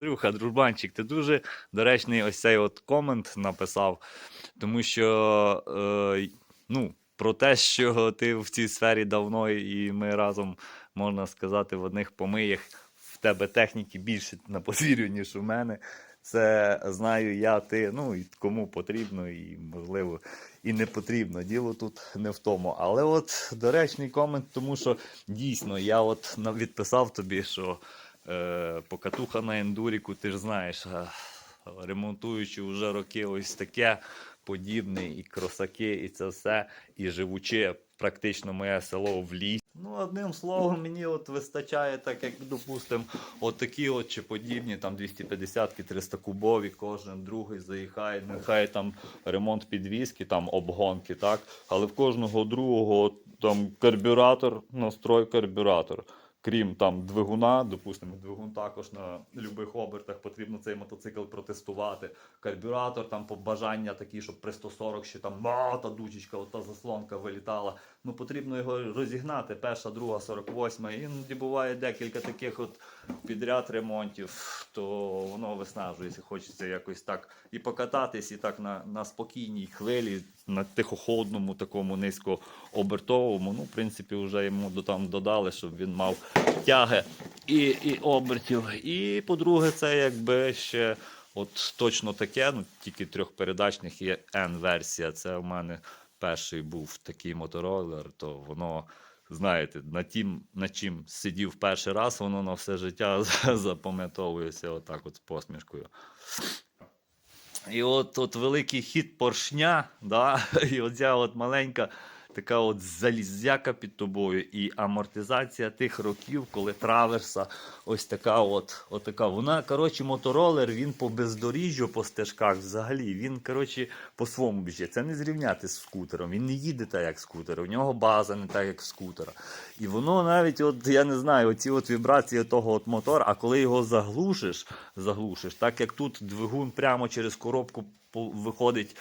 Андрюха, дружбанчик, ти дуже доречний ось цей от комент написав, тому що е, ну, про те, що ти в цій сфері давно і ми разом, можна сказати, в одних помиях в тебе техніки більше на подвір'ю, ніж у мене. Це знаю я, ти, ну і кому потрібно, і можливо, і не потрібно. Діло тут не в тому. Але от доречний комент, тому що дійсно я от відписав тобі, що покатуха на ендуріку, ти ж знаєш, е, ремонтуючи вже роки ось таке подібне, і кросаки, і це все, і живучи практично моє село в лісі. Ну, одним словом, мені от вистачає, так як, допустимо, от такі от чи подібні, там 250-ки, 300 кубові, кожен другий заїхає, нехай там ремонт підвіски, там обгонки, так? Але в кожного другого там карбюратор, настрой карбюратор. Крім там двигуна, допустимо, двигун також на любих обертах потрібно цей мотоцикл протестувати. Карбюратор там побажання такі, щоб при 140 ще там а, та дучечка, от та заслонка вилітала. Ну потрібно його розігнати. Перша, друга, 48. Іноді буває декілька таких от підряд ремонтів, то воно виснажується. Хочеться якось так і покататись, і так на, на спокійній хвилі, на тихоходному, такому низькообертовому. Ну, в принципі, вже йому там додали, щоб він мав тяги і, і обертів. І по-друге, це якби ще. От точно таке, ну тільки трьохпередачних є N-версія. Це у мене перший був такий моторолер, то воно, знаєте, на тім, на чим сидів перший раз, воно на все життя запам'ятовується отак от з посмішкою. І от, от великий хід поршня, да? і оця от маленька така от залізяка під тобою, і амортизація тих років, коли траверса ось така от, от така. Вона, коротше, моторолер, він по бездоріжжю, по стежках взагалі, він, коротше, по своєму біжить. Це не зрівняти з скутером. Він не їде так, як скутер. У нього база не так, як скутера. І воно навіть, от, я не знаю, оці от вібрації того от мотора, а коли його заглушиш, заглушиш, так як тут двигун прямо через коробку виходить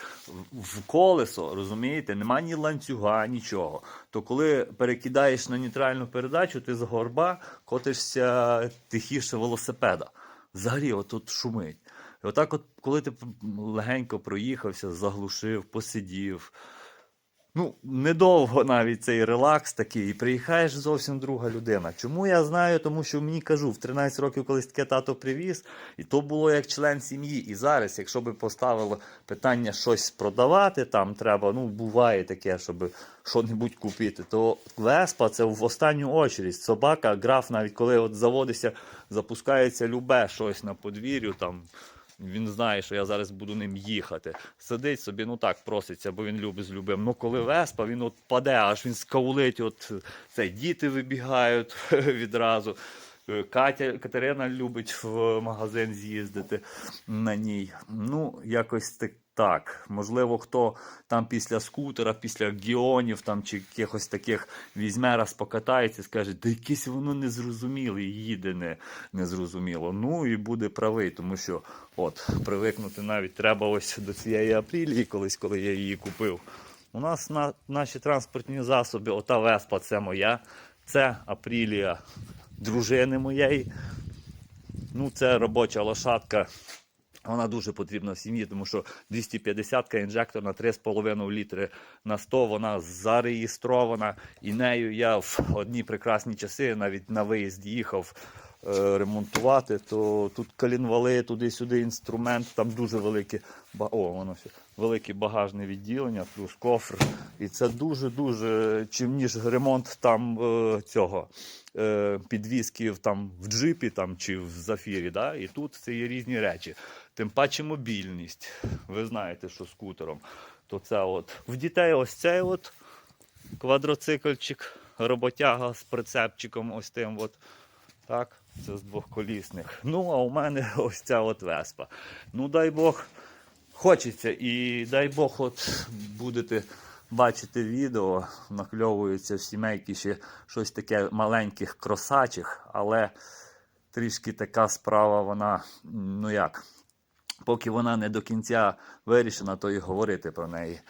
в- колесо, розумієте, нема ні ланцюга, нічого. То коли перекидаєш на нейтральну передачу, ти з горба котишся тихіше велосипеда. Взагалі, отут шумить. І отак, от, коли ти легенько проїхався, заглушив, посидів. Ну, недовго навіть цей релакс такий, і приїхаєш зовсім друга людина. Чому я знаю? Тому що мені кажу, в 13 років колись таке тато привіз, і то було як член сім'ї. І зараз, якщо би поставило питання щось продавати, там треба, ну буває таке, щоб що-небудь купити, то Веспа це в останню очередь. Собака, граф, навіть коли от заводиться, запускається любе щось на подвір'ю, там він знає, що я зараз буду ним їхати. Сидить собі, ну так проситься, бо він любить з любим. Ну коли веспа, він от паде, аж він скаулить, от це діти вибігають відразу. Катя Катерина любить в магазин з'їздити на ній. Ну, якось так. Так, можливо, хто там після скутера, після гіонів там чи якихось таких візьме раз покатається, скаже, да якесь воно незрозуміле, їде не, незрозуміло. Ну і буде правий, тому що от привикнути навіть треба ось до цієї апрілії, колись, коли я її купив. У нас на наші транспортні засоби, ота веспа, це моя, це апрілія дружини моєї. Ну, це робоча лошадка. Вона дуже потрібна в сім'ї, тому що 250 інжектор на 3,5 літри на 100, вона зареєстрована. І нею я в одні прекрасні часи навіть на виїзд їхав ремонтувати, то тут колінвали, туди-сюди інструмент, там дуже велике, о, воно ще, велике багажне відділення, плюс кофр. І це дуже-дуже, чим ніж ремонт там е, цього е, підвісків там в джипі там, чи в зафірі. Да? І тут це є різні речі. Тим паче мобільність. Ви знаєте, що скутером. То це от. В дітей ось цей от квадроцикльчик, роботяга з прицепчиком, ось тим. от. Так, це з двохколісних. Ну, а у мене ось ця от веспа. Ну, дай Бог, хочеться. І дай Бог, от будете бачити відео, накльовуються в сімейки ще щось таке маленьких кросачих, але трішки така справа, вона, ну як, поки вона не до кінця вирішена, то і говорити про неї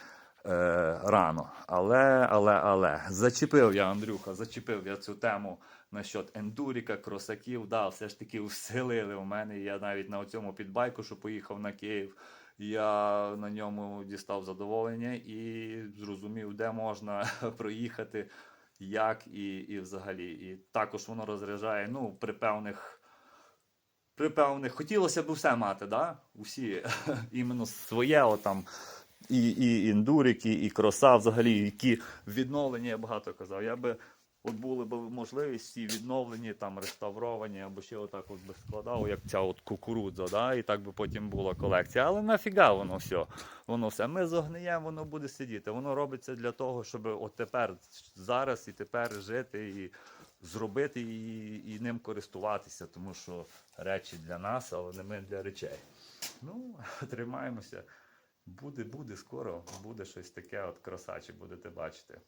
е, рано. Але, але, але, зачепив я, Андрюха, зачепив я цю тему насчет ендуріка, кросаків. Да, все ж таки вселили в мене. Я навіть на цьому підбайку, що поїхав на Київ, я на ньому дістав задоволення і зрозумів, де можна проїхати, як і, і взагалі. І також воно розряджає ну, при певних. При певних хотілося б все мати, да? Усі іменно своє, отам, і, і індурики, і кроса, взагалі, які відновлені, я багато казав. Я би от були б можливості відновлені, там реставровані, або ще отак от би складав, як ця от кукурудза, да? і так би потім була колекція. Але нафіга воно все? Воно все. Ми зогниємо, воно буде сидіти. Воно робиться для того, щоб от тепер, зараз і тепер жити і зробити і, і ним користуватися, тому що речі для нас, але не ми для речей. Ну, тримаємося. Буде, буде скоро, буде щось таке, от красаче будете бачити.